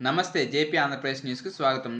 నమస్తే జేపీ ఆంధ్రప్రదేశ్ న్యూస్కి స్వాగతం.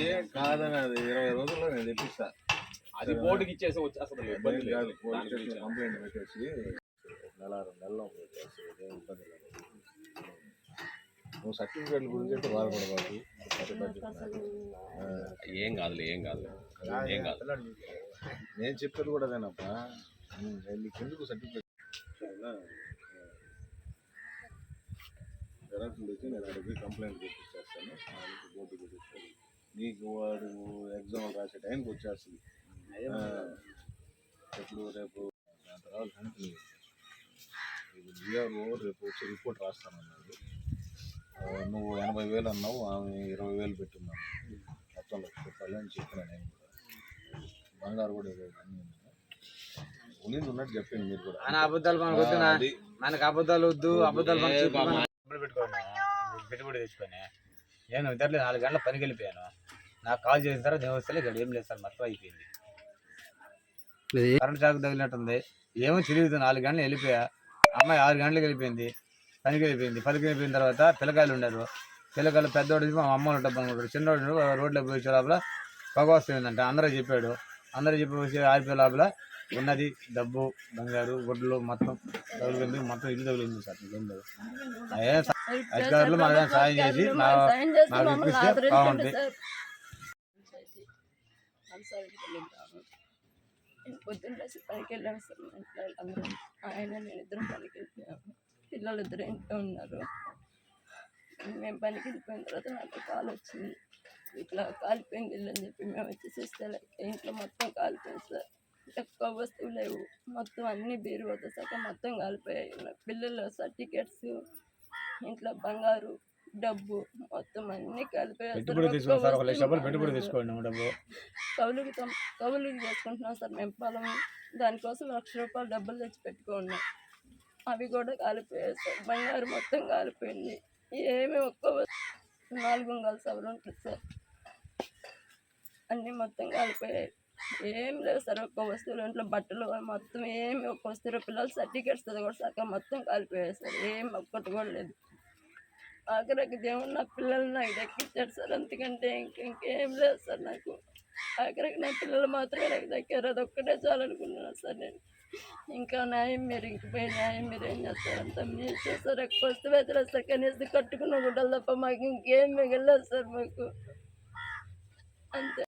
ఏ కాదని అది ఇరవై రోజుల్లో నేను తెప్పిస్తా. అది బోర్డుకి ఇచ్చేసి వచ్చేస్తుంది ఇబ్బంది ఇబ్బంది లేదు. పోలీస్ స్టేషన్ కంప్లైంట్ పెట్టేసి ఒక నెల రెండు నెలలో పెట్టేసి ఏం ఇబ్బంది లేదు. నువ్వు సర్టిఫికేట్ల గురించి అయితే బాధపడబాకు. ఏం కాదులే ఏం కాదు ఏం కాదు. నేను చెప్పేది కూడా అదేనప్పా. నీకు ఎందుకు సర్టిఫికేట్ తెచ్చి నేను అడిగి కంప్లైంట్ వాళ్ళకి బోర్డు పెట్టిస్తాను నీకు వాడు ఎగ్జామ్ రాసే టైంకి వచ్చేస్తుంది. ఎప్పుడు రేపు? తర్వాత విఆర్ఓ రేపు వచ్చి రిపోర్ట్ రాస్తానన్నాడు. నువ్వు ఎనభై వేలు అన్నావు ఆమె ఇరవై వేలు పెట్టున్నావు మొత్తం లక్ష రూపాయలు అని చెప్పిన నేను కూడా. బంగారు కూడా. ఉన్నది ఉన్నట్టు చెప్పింది మీరు కూడా. ఆయన అబద్ధాలు మనకు వద్దు ఆ, అది. మనకు అబద్ధాలు వద్దు అబద్ధాలు. మనం. పెట్టుకోను? పెట్టుబడి తెచ్చుకొని. నేను ఇద్దరు నాలుగు గంటల పనికి వెళ్ళిపోయాను. నాకు కాల్ చేసిన తర్వాత నేను వస్తే ఇక్కడ ఏం లేదు సార్ మొత్తం అయిపోయింది. కరెంట్ షాక్ తగిలినట్టుంది. ఏమో తెలియదు నాలుగు గంటలు వెళ్ళిపోయా. అమ్మాయి ఆరు గంటలకు వెళ్ళిపోయింది. పనికి వెళ్ళిపోయింది. పనికి వెళ్ళిపోయిన తర్వాత పిల్లకాయలు ఉన్నారు. పిల్లకాయలు పెద్దోడు మా అమ్మ డబ్బు అనుకుంటారు చిన్నోడు రోడ్లో పోయి లోపల పొగ వస్తుందంట అందరూ చెప్పాడు. అందరూ చెప్పి ఆరిపోయే లోపల ఉన్నది డబ్బు బంగారు గుడ్లు మొత్తం తగులుకుంది. మొత్తం ఇల్లు తగులుంది సార్ అదే సా- అధికారులు మాకు సాయం చేసి మాకు ఇప్పిస్తే బాగుంటుంది పొద్దున్న లేచి పనికి వెళ్ళాము సార్ వాళ్ళందరం. ఆయన నేను ఇద్దరం పనికి వెళ్ళిపోయాము పిల్లలు ఇద్దరు ఇంట్లో ఉన్నారు. మేము పనికి వెళ్ళిపోయిన తర్వాత నాకు కాల్ వచ్చింది. ఇట్లా కాలిపోయింది ఇల్లు అని చెప్పి మేము వచ్చి చూస్తే ఇంట్లో మొత్తం కాలిపోయింది సార్ ఎక్కువ వస్తువులు లేవు. మొత్తం అన్ని బీరువాతో సహా మొత్తం కాలిపోయాయి. పిల్లల సర్టిఫికెట్స్ ఇంట్లో బంగారు డబ్బు మొత్తం అన్ని ఒక్క తీసుకోండి వస్తువు డబ్బు. కౌలుకి కౌలుకి చేసుకుంటున్నాం సార్ మేము పొలం. దానికోసం లక్ష రూపాయలు డబ్బులు తెచ్చి పెట్టుకున్నాం అవి కూడా కాలిపోయాయి సార్. బంగారు మొత్తం కాలిపోయింది. ఏమి ఒక్క నాలుగు వందల సవరం ఉంటుంది సార్. అన్నీ మొత్తం కాలిపోయాయి ఏం లేదు సార్ ఒక్క వస్తువులు ఇంట్లో బట్టలు మొత్తం ఏమి ఒక్క వస్తువులు పిల్లలు సర్టిఫికేట్స్ కూడా సగం మొత్తం కాలిపోయాయి సార్ ఏం ఒక్కటి కూడా లేదు. ఆఖరికి దేవుడు నా పిల్లల్ని నాకు దక్కించాడు సార్ అంతకంటే ఇంక ఇంకేం లేదు సార్ నాకు. ఆఖరికి నా పిల్లలు మాత్రమే నాకు దక్కారు అది ఒక్కటే చాలనుకున్నాను సార్ నేను. ఇంకా న్యాయం మీరు ఇంక న్యాయం మీరు ఏం చేస్తారు? అంత మీరు చేస్తారు ఎక్కువ వస్తువు అయితే సార్ కనీసం కట్టుకున్న గుడ్డలు తప్ప మాకు ఇంకేం మిగలేదు సార్ మాకు. అంతే.